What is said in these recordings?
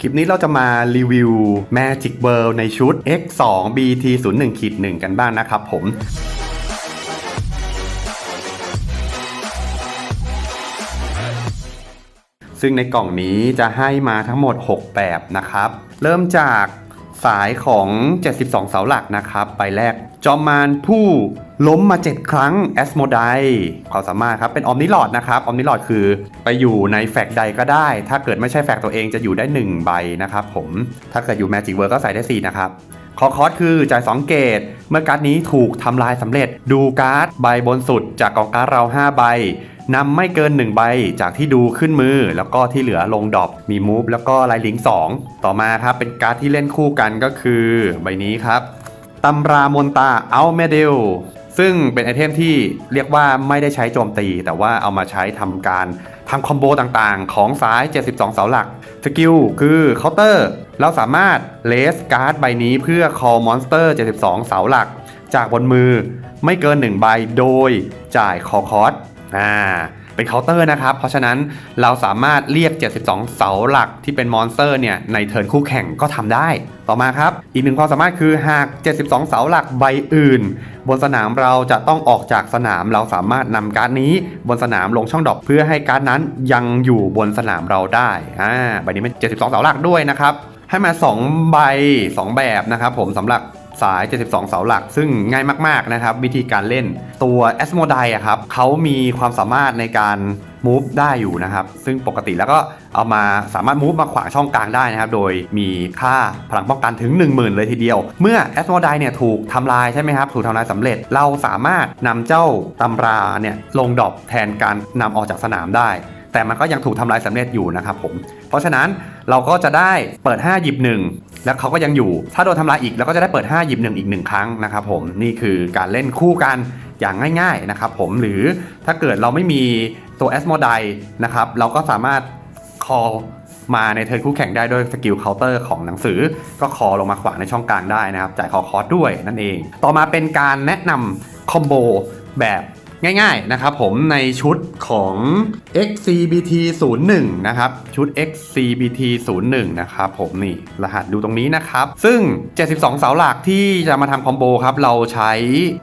คลิปนี้เราจะมารีวิว Magic World ในชุด X2 BT 0 1ขีด1กันบ้างนะครับผมซึ่งในกล่องนี้จะให้มาทั้งหมด 6 แบบนะครับ เริ่มจาก สายของ 72 เสาหลักนะครับไปแรก จอมมารผู้ล้มมา 7 ครั้งแอสโมไดความสามารถครับ เป็นออมนิลอดนะครับ ออมนิลอดคือไปอยู่ในแฟกใดก็ได้ ถ้าเกิดไม่ใช่แฟกตัวเองจะอยู่ได้ 1 ใบนะครับผม ถ้าเกิดอยู่แมจิกเวิร์ก็ใส่ได้ 4 นะครับ คอคอสคือจ่าย2เกตเมื่อการ์ดนี้ถูกทำลายสำเร็จ ดูการ์ดใบบนสุดจากกองการ์ดเรา 5 ใบนำไม่เกิน 1 ใบจากที่ดูขึ้นมือ แล้วก็ที่เหลือลงดอปมีมูฟแล้วก็ไลลิง2ต่อมาครับเป็นการ์ดที่เล่นคู่กันก็คือ ใบนี้ครับตำรามนตาเอาเมเดล ซึ่งเป็นไอเทมที่เรียกว่าไม่ได้ใช้โจมตี แต่ว่าเอามาใช้ทำการทำคอมโบต่างๆ ของซ้าย 72 เสาหลัก สกิลคือเคาน์เตอร์ เราสามารถเลสการ์ดใบนี้เพื่อ call monster 72 เสาหลัก จากบนมือไม่เกิน 1 ใบโดยจ่ายคอคอสอ่า เป็นเคาน์เตอร์นะครับ เพราะฉะนั้นเราสามารถเรียก 72 เสาหลักที่เป็นมอนสเตอร์เนี่ยในเทิร์นคู่แข่งก็ทำได้ ต่อมาครับ อีกหนึ่งความสามารถคือหาก 72 เสาหลักใบอื่น บนสนามเราจะต้องออกจากสนามเราสามารถนำการ์ดนี้บนสนามลงช่องดอกเพื่อให้การ์ดนั้นยังอยู่บนสนามเราได้อ่าใบนี้เป็น72 เสาหลักด้วยนะครับให้มา 2 ใบ 2 แบบนะครับผมสำหรับ สาย 72 เสาหลัก ซึ่งง่ายมาก ๆ นะครับ วิธีการเล่นตัว a s m o d i อะครับเขามีความสามารถในการ move ได้อยู่นะครับ ซึ่งปกติแล้วก็เอามาสามารถ move มาขวางช่องกลางได้นะครับ โดยมีค่าพลังป้องกันถึง 10,000 เลยทีเดียว เมื่อ a s m o d i เนี่ยถูกทำลายใช่ไหมครับ ถูกทำลายสำเร็จ เราสามารถนำเจ้าตำราเนี่ยลงดรอปแทนการนำออกจากสนามได้ แต่มันก็ยังถูกทำลายสำเร็จอยู่นะครับผม เพราะฉะนั้นเราก็จะได้เปิด 5 หยิบ 1 แล้วเขาก็ยังอยู่ ถ้าโดนทำลายอีกเราก็จะได้เปิด 5 หยิบ 1 อีก 1 ครั้งนะครับผมนี่คือการเล่นคู่กันอย่างง่ายๆนะครับผมหรือถ้าเกิดเราไม่มีตัว a s m o d i นะครับเราก็สามารถ call มาในเทิร์นคู่แข่งได้ด้วยสกิลเคาน์เตอร์ของหนังสือ ก็คอลงมาขวางในช่องกลางได้นะครับ จ่ายคอคอสด้วยนั่นเอง ต่อมาเป็นการแนะนำคอมโบแบบ ง่ายๆนะครับผมในชุดของ XCBT 01นะครับชุด XCBT 01นะครับผมนี่รหัสดูตรงนี้นะครับซึ่ง 72 เสาหลักที่จะมาทำคอมโบครับเราใช้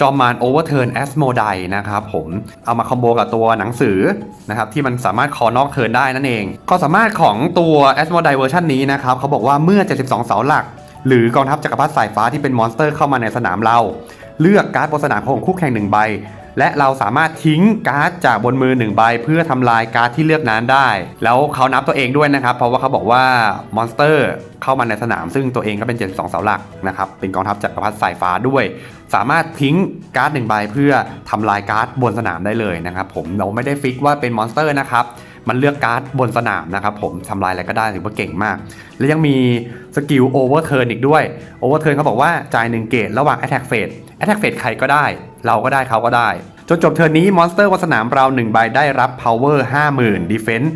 จอมมาน Overturn Asmodai นะครับผมเอามาคอมโบกับตัวหนังสือนะครับที่มันสามารถคอนอกเทิร์นได้นั่นเองข้อสามารถของตัว Asmodai เวอร์ชันนี้นะครับเขาบอกว่าเมื่อ 72 เสาหลัก หรือกองทัพจักรพรรดิสายฟ้าที่เป็นมอนสเตอร์เข้ามาในสนามเราเลือกการ์ดบนสนามของคู่แข่งหนึ่งใบ และเราสามารถทิ้งการ์ดจากบนมือ1ใบเพื่อทำลายการ์ดที่เลือกนั้นได้ แล้วเขานับตัวเองด้วยนะครับ เพราะว่าเขาบอกว่ามอนสเตอร์เข้ามาในสนาม ซึ่งตัวเองก็เป็น 72 เสาหลักนะครับ เป็นกองทัพจักรพรรดิสายฟ้าด้วย สามารถทิ้งการ์ดหนึ่งใบเพื่อทำลายการ์ดบนสนามได้เลยนะครับผมเราไม่ได้ฟิกว่าเป็นมอนสเตอร์นะครับมันเลือกการ์ดบนสนามนะครับผมทำลายอะไรก็ได้ถือว่าเก่งมาก และยังมีสกิลโอเวอร์เทิร์นอีกด้วยโอเวอร์เทิร์นเขาบอกว่าจ่าย1เกตระหว่าง Attack Phase Attack Phase ใครก็ได้ เราก็ได้เขาก็ได้จนจบเทิร์นนี้มอนสเตอร์บนสนามเรา1ใบได้รับ Power 50,000 Defense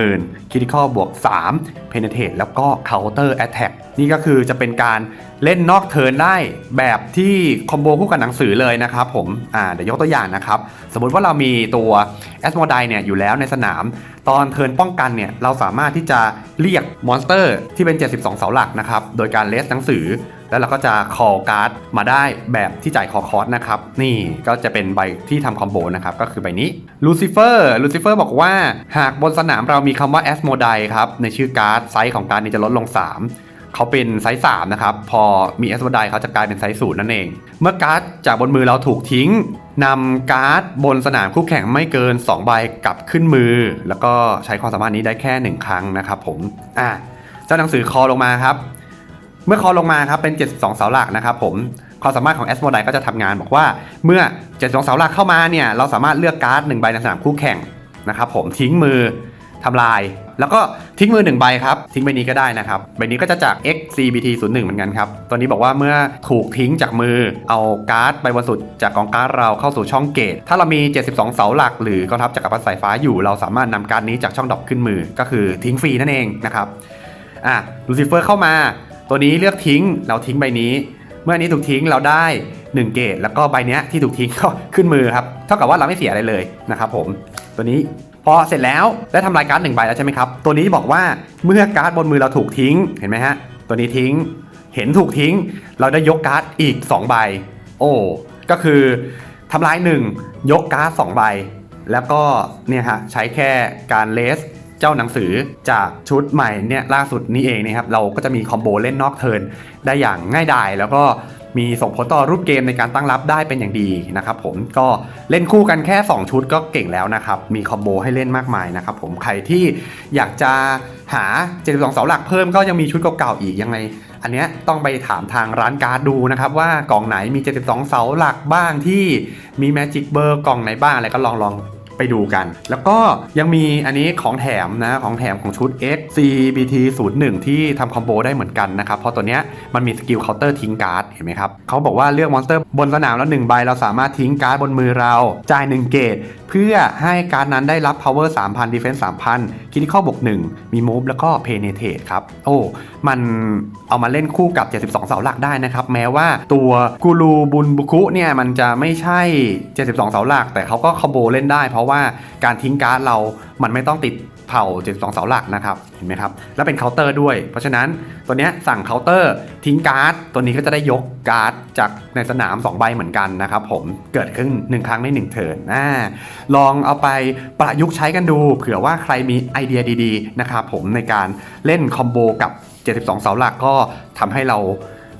10,000 Critical บวก 3 Penetrate แล้วก็ Counter Attack นี่ก็คือจะเป็นการเล่นนอกเทิร์นได้แบบที่คอมโบคู่กับหนังสือเลยนะครับผมอ่าเดี๋ยวยกตัวอย่างนะครับ สมมุติว่าเรามีตัว a s m o d i เนี่ยอยู่แล้วในสนามตอนเทิร์นป้องกันเนี่ยเราสามารถที่จะเรียกมอนสเตอร์ที่เป็น 72 เสาหลักนะครับโดยการเลสหนังสือ แล้วเราก็จะคอการ์ดมาได้แบบที่จ่ายคอคอร์สนะครับนี่ก็จะเป็นใบที่ทำคอมโบนะครับก็คือใบนี้ลูซิเฟอร์ลูซิเฟอร์บอกว่าหากบนสนามเรามีคำว่าแอสโมไดครับในชื่อการ์ดไซส์ของการ์ดนี้จะลดลง 3 เขาเป็นไซส์3นะครับ พอมี a s m o d i เขาจะกลายเป็นไซส์0นั่นเอง เมื่อการ์ดจากบนมือเราถูกทิ้งนำการ์ดบนสนามคู่แข่งไม่เกิน 2 ใบกลับขึ้นมือ แล้วก็ใช้ความสามารถนี้ได้แค่ 1 ครั้งนะครับผมอะเจ้าหนังสือคอลงมาครับ เมื่อคอลงมาครับเป็น 72 เสาหลักนะครับผมความสามารถของ a s m o d i ก็จะทำงานบอกว่าเมื่อ 72 เสาหลักเข้ามาเนี่ยเราสามารถเลือกการ์ด1ใบในสนามคู่แข่งนะครับผมทิ้งมือ ทำลาย แล้วก็ทิ้งมือ 1 ใบครับ ทิ้งใบนี้ก็ได้นะครับ ใบนี้ก็จะจาก XCBT 01 เหมือนกันครับ ตัวนี้บอกว่าเมื่อถูกทิ้งจากมือเอาการ์ดใบบนสุดจากกองการ์ดเราเข้าสู่ช่องเกต ถ้าเรามี 72 เสาหลัก หรือกองทัพจักรพรรดิสายฟ้าอยู่ เราสามารถนำการ์ดนี้จากช่องดรอปขึ้นมือ ก็คือทิ้งฟรีนั่นเองนะครับ อะลูซิเฟอร์เข้ามา ตัวนี้เลือกทิ้ง เราทิ้งใบนี้ เมื่อนี้ถูกทิ้งเราได้ 1 เกต แล้วก็ใบเนี้ยที่ถูกทิ้งก็ขึ้นมือครับ เท่ากับว่าเราไม่เสียอะไรเลยนะครับผม ตัวนี้ ออเสร็จแล้วได้ทำลายการ์ดหนึ่งใบแล้วใช่ไหมครับ ตัวนี้บอกว่าเมื่อการ์ดบนมือเราถูกทิ้งเห็นไหมฮะตัวนี้ทิ้งเห็นถูกทิ้ง เราได้ยกการ์ดอีก 2 ใบ โอ้ก็คือทำลาย 1 ยกการ์ด2ใบ แล้วก็เนี่ยฮะใช้แค่การเลสเจ้าหนังสือจากชุดใหม่เนี่ยล่าสุดนี้เองนะครับเราก็จะมีคอมโบเล่นนอกเทิร์นได้อย่างง่ายดายแล้วก็ มีส่งผลต่อรูปเกมในการตั้งรับได้เป็นอย่างดีนะครับผมก็เล่นคู่กันแค่ 2 ชุดก็เก่งแล้วนะครับ มีคอมโบให้เล่นมากมายนะครับผมใครที่อยากจะหา 72 เสาหลักเพิ่มก็ยังมีชุดเก่าๆอีกยังไง อันเนี้ยต้องไปถามทางร้านการ์ดดูนะครับว่ากล่องไหนมี 72 เสาหลักบ้างที่มี Magic เบอร์กล่องไหนบ้างอะไรก็ลองลอง ไปดูกัน แล้วก็ยังมีอันนี้ของแถมนะของแถมของชุด X CBT 01ที่ทำคอมโบได้เหมือนกันนะครับเพราะตัวเนี้ยมันมีสกิลเคาน์เตอร์ทิ้งการ์ดเห็นไหมครับเขาบอกว่าเลือกมอนสเตอร์บนสนามแล้ว1ใบเราสามารถทิ้งการ์ดบนมือเราจ่าย1เกตเพื่อให้การดนั้นได้รับ power 3,000 defense 3,000 critical บวก1มี move แล้วก็ penetrate ครับโอ้มันเอามาเล่นคู่กับ 72 เสาหลักได้นะครับ แม้ว่าตัวกูรูบุนบุคุเนี่ยมันจะไม่ใช่ 72 เสาหลัก แต่เขาก็คอมโบเล่นได้เพราะว่าว่าการทิ้งการ์ดเรามันไม่ต้องติดเผา72เสาหลักนะครับเห็นไหมครับแล้วเป็นเคาน์เตอร์ด้วย เพราะฉะนั้นตัวเนี้ยสั่งเคาน์เตอร์ทิ้งการ์ดตัวนี้ก็จะได้ยกการ์ดจากในสนาม 2 ใบเหมือนกันนะครับผมเกิดขึ้น 1 ครั้งใน 1 เทิร์นอ่าลองเอาไปประยุกต์ใช้กันดู เผื่อว่าใครมีไอเดียดีๆนะครับผมในการเล่นคอมโบกับ 72 เสาหลักก็ทำให้เรา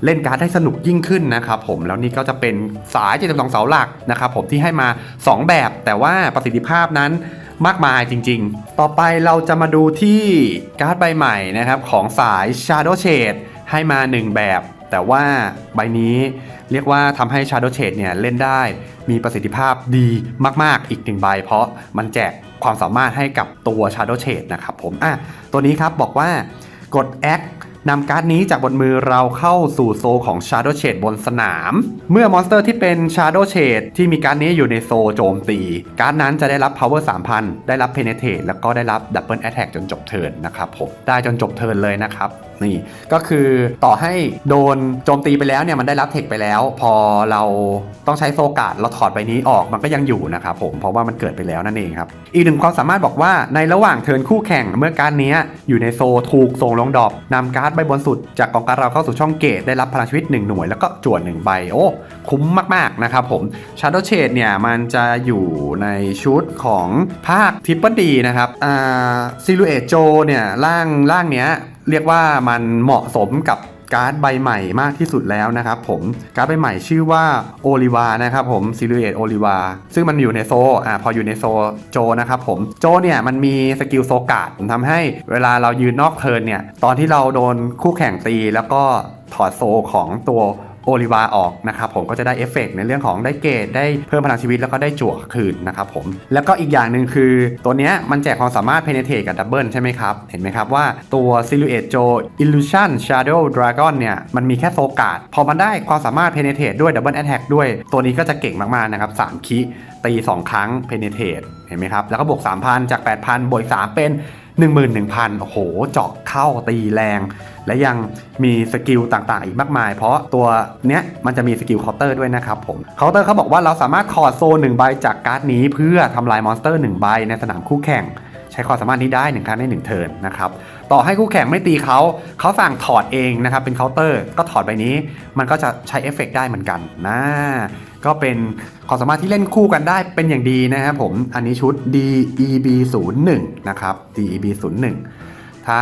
เล่นการ์ดได้สนุกยิ่งขึ้นนะครับผมแล้วนี่ก็จะเป็นสาย72เสาหลักนะครับผมที่ให้มา 2 แบบแต่ว่าประสิทธิภาพนั้นมากมายจริง ๆ ต่อไปเราจะมาดูที่การ์ดใบใหม่นะครับของสาย Shadow Shade ให้มา 1 แบบ แต่ว่าใบนี้เรียกว่าทำให้ Shadow Shade เนี่ยเล่นได้มีประสิทธิภาพดีมาก ๆ อีกหนึ่งใบ เพราะมันแจกความสามารถให้กับตัว Shadow Shade นะครับผมอะตัวนี้ครับบอกว่ากด Act นำการ์ดนี้จากบนมือเราเข้าสู่โซของ Shadow Shade บนสนาม เมื่อมอนสเตอร์ที่เป็น Shadow Shade ที่มีการ์ดนี้อยู่ในโซโจมตี การ์ดนั้นจะได้รับ Power 3,000 ได้รับ Penetrate แล้วก็ได้รับ Double Attack จนจบเทิร์นนะครับผม ได้จนจบเทิร์นเลยนะครับ นี่ก็คือต่อให้โดนโจมตีไปแล้วเนี่ยมันได้รับเทคไปแล้ว พอเราต้องใช้โซการ์ดเราถอดใบนี้ออกมันก็ยังอยู่นะครับผมเพราะว่ามันเกิดไปแล้วนั่นเองครับ อีกหนึ่งความสามารถบอกว่าในระหว่างเทินคู่แข่งเมื่อการนี้อยู่ในโซถูกส่งลงดรอปนำการ์ดใบบนสุด จากกองการดเราเข้าสู่ช่องเกตได้รับพลังชีวิต 1 หน่วยแล้วก็จวด1ใบโอ้คุ้มมากๆนะครับผม Shadow Shade เนี่ยมันจะอยู่ในชุดของภาคทิปเปิลดีนะครับอ่าซิลูเอตโจเนี่ยร่างร่างเนี้ย เรียกว่ามันเหมาะสมกับการ์ดใบใหม่มากที่สุดแล้วนะครับผมการ์ดใบใหม่ชื่อว่าโอลิวานะครับผมซิลูเอตโอลิวาซึ่งมันอยู่ในโซอ่าพออยู่ในโซโจนะครับผมโจเนี่ยมันมีสกิลโซกาดทำให้เวลาเรายืนนอกเทิร์นเนี่ย ตอนที่เราโดนคู่แข่งตีแล้วก็ถอดโซของตัว โอลิวาออกนะครับผมก็จะได้เอฟเฟกต์ในเรื่องของได้เกรดได้เพิ่มพลังชีวิตแล้วก็ได้จั่วคืนนะครับผมแล้วก็อีกอย่างหนึ่งคือตัวเนี้ยมันแจกความสามารถ penetrate กับ double ใช่ไหมครับ เห็นไหมครับว่าตัว silhouette jo illusion shadow dragon เนี่ยมันมีแค่โซกาดพอมันได้ความสามารถ penetrate ด้วย double attack ด้วย ตัวนี้ก็จะเก่งมากๆนะครับ3คิตี 2 ครั้ง penetrate เห็นไหมครับ แล้วก็บวก 3,000 จาก 8,000 บวกอีก3เป็น 11,000 โอ้โห เจาะเข้าตีแรง และยังมีสกิลต่างๆ อีกมากมาย เพราะตัวเนี้ยมันจะมีสกิลเคาน์เตอร์ด้วยนะครับผม เคาน์เตอร์เขาบอกว่าเราสามารถถอดโซนหนึ่งใบจากการ์ดนี้ เพื่อทำลายมอนสเตอร์หนึ่งใบในสนามคู่แข่ง ใช้ความสามารถนี้ได้หนึ่งครั้งในหนึ่งเทิร์นนะครับต่อให้คู่แข่งไม่ตีเขาเขาสั่งถอดเองนะครับเป็นเคาน์เตอร์ก็ถอดใบนี้ มันก็จะใช้เอฟเฟกต์ได้เหมือนกันนะก็เป็นความสามารถที่เล่นคู่กันได้เป็นอย่างดีนะครับผมอันนี้ชุด DEB 0 1นะครับ DEB 0 1ถ้า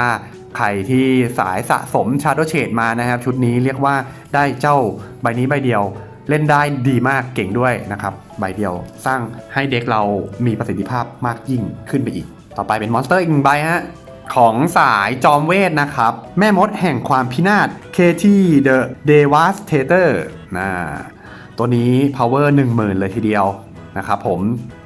ใครที่สายสะสม Shadow Shade มานะครับ ชุดนี้เรียกว่าได้เจ้าใบนี้ใบเดียวเล่นได้ดีมากเก่งด้วยนะครับ ใบเดียวสร้างให้เด็กเรามีประสิทธิภาพมากยิ่งขึ้นไปอีก ต่อไปเป็นมอนสเตอร์อีกหนึ่งใบฮะของสายจอมเวทนะครับ แม่มดแห่งความพินาศ KT The Devastator นะตัวนี้ power 10,000 เลยทีเดียวนะครับผม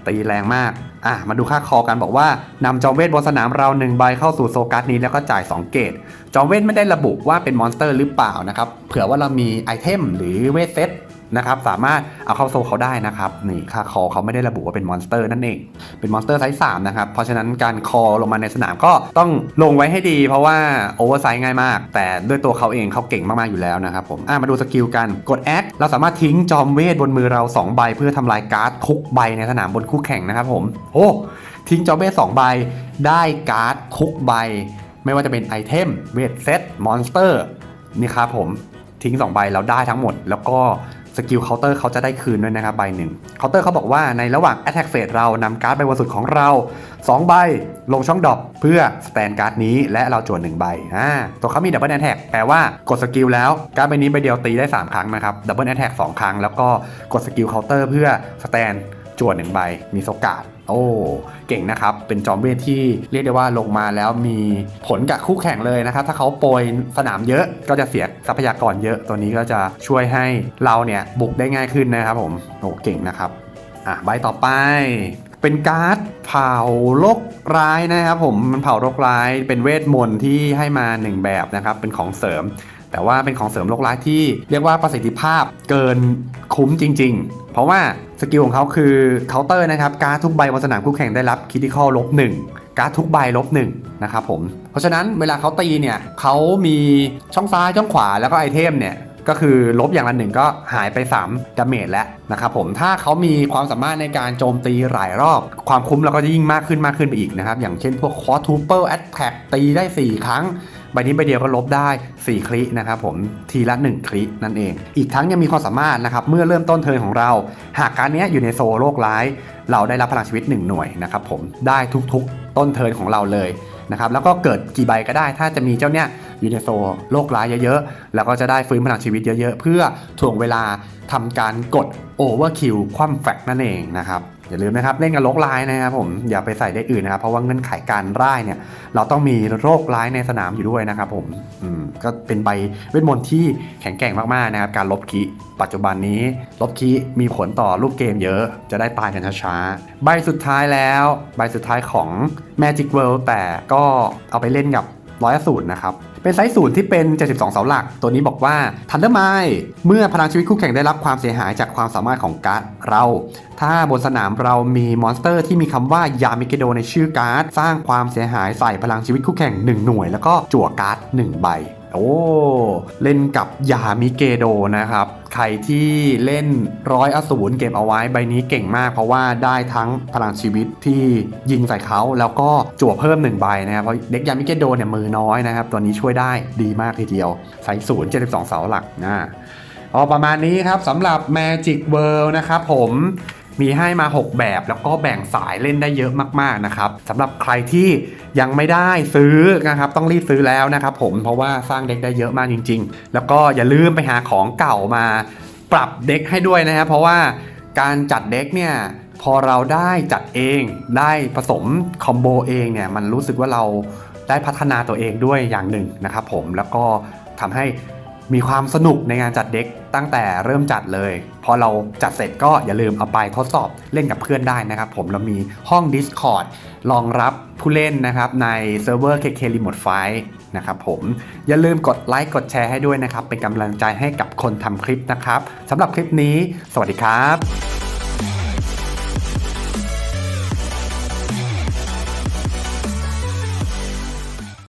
ตีแรงมาก อะ มาดูค่าคอกันบอกว่านำจอมเวทบนสนามเราหนึ่งใบเข้าสู่โซกัสนี้แล้วก็จ่าย 2 เกต จอมเวทไม่ได้ระบุว่าเป็นมอนสเตอร์หรือเปล่านะครับ เผื่อว่าเรามีไอเทมหรือเวทเซต นะครับสามารถเอาเข้าโซเขาได้นะครับนี่ค่าคอเขาไม่ได้ระบุว่าเป็นมอนสเตอร์นั่นเอง เป็นมอนสเตอร์ไซส์3นะครับเพราะฉะนั้นการคอลงมาในสนามก็ต้องลงไว้ให้ดี เพราะว่าโอเวอร์ไซส์ง่ายมาก แต่ด้วยตัวเขาเองเขาเก่งมากๆอยู่แล้วนะครับผมอะมาดูสกิลกันกดแอคเราสามารถทิ้งจอมเวทบนมือเรา 2 ใบ เพื่อทำลายการ์ดทุกใบในสนามบนคู่แข่งนะครับผมโอ้ทิ้งจอมเวท2ใบได้การ์ดทุกใบ ไม่ว่าจะเป็นไอเทมเวทเซตมอนสเตอร์นี่ครับผมทิ้ง 2 ใบแล้วได้ทั้งหมด แล้วก็ สกิลเคาน์เตอร์เขาจะได้คืนด้วยนะครับใบหนึ่งเคาน์เตอร์เขาบอกว่าในระหว่าง Attack Phase เรานำการ์ดใบบนสุดของเรา 2 ใบลงช่องดรอปเพื่อสแตนการ์ดนี้และเราจวน1ใบอ่าตัวเขามีดับเบิลแอทแท็กแปลว่ากดสกิลแล้วการ์ดใบนี้ใบเดียวตีได้ 3 ครั้งนะครับดับเบิลแอทแท็ก2ครั้ง แล้วก็กดสกิลเคาน์เตอร์เพื่อสแตนจวน1ใบมีโอกาส โอ้เก่งนะครับเป็นจอมเวทที่เรียกได้ว่าลงมาแล้วมีผลกับคู่แข่งเลยนะครับ ถ้าเขาโปรยสนามเยอะก็จะเสียทรัพยากรเยอะตัวนี้ก็จะช่วยให้เราเนี่ยบุกได้ง่ายขึ้นนะครับผมโอ้เก่งนะครับอะใบต่อไปเป็นการ์ดเผาโรคร้ายนะครับผมมันเผาโรคร้ายเป็นเวทมนต์ที่ให้มาหนึ่งแบบนะครับเป็นของเสริม แต่ว่าเป็นของเสริมโรคร้ายที่เรียกว่าประสิทธิภาพเกินคุ้มจริง ๆ เพราะว่า สกิลของเขาคือเคาน์เตอร์นะครับ การทุกใบบนสนามคู่แข่งได้รับคิติคอลลบหนึ่งการทุกใบลบหนึ่งนะครับผม เพราะฉะนั้นเวลาเขาตีเนี่ยเขามีช่องซ้ายช่องขวาแล้วก็ไอเทมเนี่ยก็คือลบอย่างละหนึ่งก็หายไป3ดาเมจแล้วนะครับผมถ้าเขามีความสามารถในการโจมตีหลายรอบ ความคุ้มเราก็จะยิ่งมากขึ้นมากขึ้นไปอีกนะครับ อย่างเช่นพวกคอร์ทูเปิลแอตแทกตีได้ 4 ครั้ง ใบนี้ใบเดียวก็ลบได้ 4 คลินะครับผมทีละ 1 คลินั่นเอง อีกทั้งยังมีความสามารถนะครับเมื่อเริ่มต้นเทิร์นของเรา หากการนี้อยู่ในโซโลกร้าย เราได้รับพลังชีวิต 1 หน่วยนะครับผมได้ทุกๆ ต้นเทิร์นของเราเลยนะครับแล้วก็เกิดกี่ใบก็ได้ ถ้าจะมีเจ้าเนี้ยอยู่ในโซโลกร้ายเยอะๆ แล้วก็จะได้ฟื้นพลังชีวิตเยอะๆ เพื่อถ่วงเวลาทำการกดโอเวอร์คิวคว่ำแฟกนั่นเองนะครับ อย่าลืมนะครับเล่นกับโรคร้ายนะครับผมอย่าไปใส่ได้อื่นนะครับเพราะว่าเงื่อนไขการร่ายเนี่ย เราต้องมีโรคร้ายในสนามอยู่ด้วยนะครับผมอืมก็เป็นใบเวทมนต์ที่แข็งแกร่งมากๆนะครับ การลบคีปัจจุบันนี้ ลบคีมีผลต่อลูกเกมเยอะ จะได้ตายกันช้าๆใบสุดท้ายแล้ว ใบสุดท้ายของ Magic World แต่ก็เอาไปเล่นกับ ร้อยสูตรนะครับ เป็นไซส์ศูนย์ที่เป็น 72 เสาหลัก ตัวนี้บอกว่า Thunder m i n d เมื่อพลังชีวิตคู่แข่งได้รับความเสียหายจากความสามารถของการ์ดเรา ถ้าบนสนามเรามีมอนสเตอร์ที่มีคำว่ายามิเกโดในชื่อการ์ด สร้างความเสียหายใส่พลังชีวิตคู่แข่ง 1 หน่วย แล้วก็จั่วการ์ด1ใบ โอ้เล่นกับยามิเกโดนะครับ ใครที่เล่นร้อยอสูรเก็บเอาไว้ใบนี้เก่งมาก เพราะว่าได้ทั้งพลังชีวิตที่ยิงใส่เขาแล้วก็จั่วเพิ่ม1ใบนะครับเพราะเด็กยามิเกโดเนี่ยมือน้อยนะครับ ตัวนี้ช่วยได้ดีมากทีเดียว ใส่ศูนย์72เสาหลักนะพอประมาณนี้ครับสำหรับ Magic World นะครับผม มีให้มา 6 แบบแล้วก็แบ่งสายเล่นได้เยอะมากๆนะครับสำหรับใครที่ยังไม่ได้ซื้อนะครับต้องรีบซื้อแล้วนะครับผมเพราะว่าสร้างเด็กได้เยอะมากจริง ๆ แล้วก็อย่าลืมไปหาของเก่ามาปรับเด็กให้ด้วยนะครับเพราะว่าการจัดเด็กเนี่ยพอเราได้จัดเองได้ผสมคอมโบเองเนี่ยมันรู้สึกว่าเราได้พัฒนาตัวเองด้วยอย่างหนึ่งนะครับผมแล้วก็ทำให้ มีความสนุกในงานจัดเด็กตั้งแต่เริ่มจัดเลย พอเราจัดเสร็จก็อย่าลืมเอาไปทดสอบเล่นกับเพื่อนได้นะครับผมเรามีห้อง Discord รองรับผู้เล่นนะครับในเซิร์ฟเวอร์ KK Remote Fight นะครับผมอย่าลืมกดไลค์กดแชร์ให้ด้วยนะครับ เป็นกำลังใจให้กับคนทำคลิปนะครับสำหรับคลิปนี้ สวัสดีครับ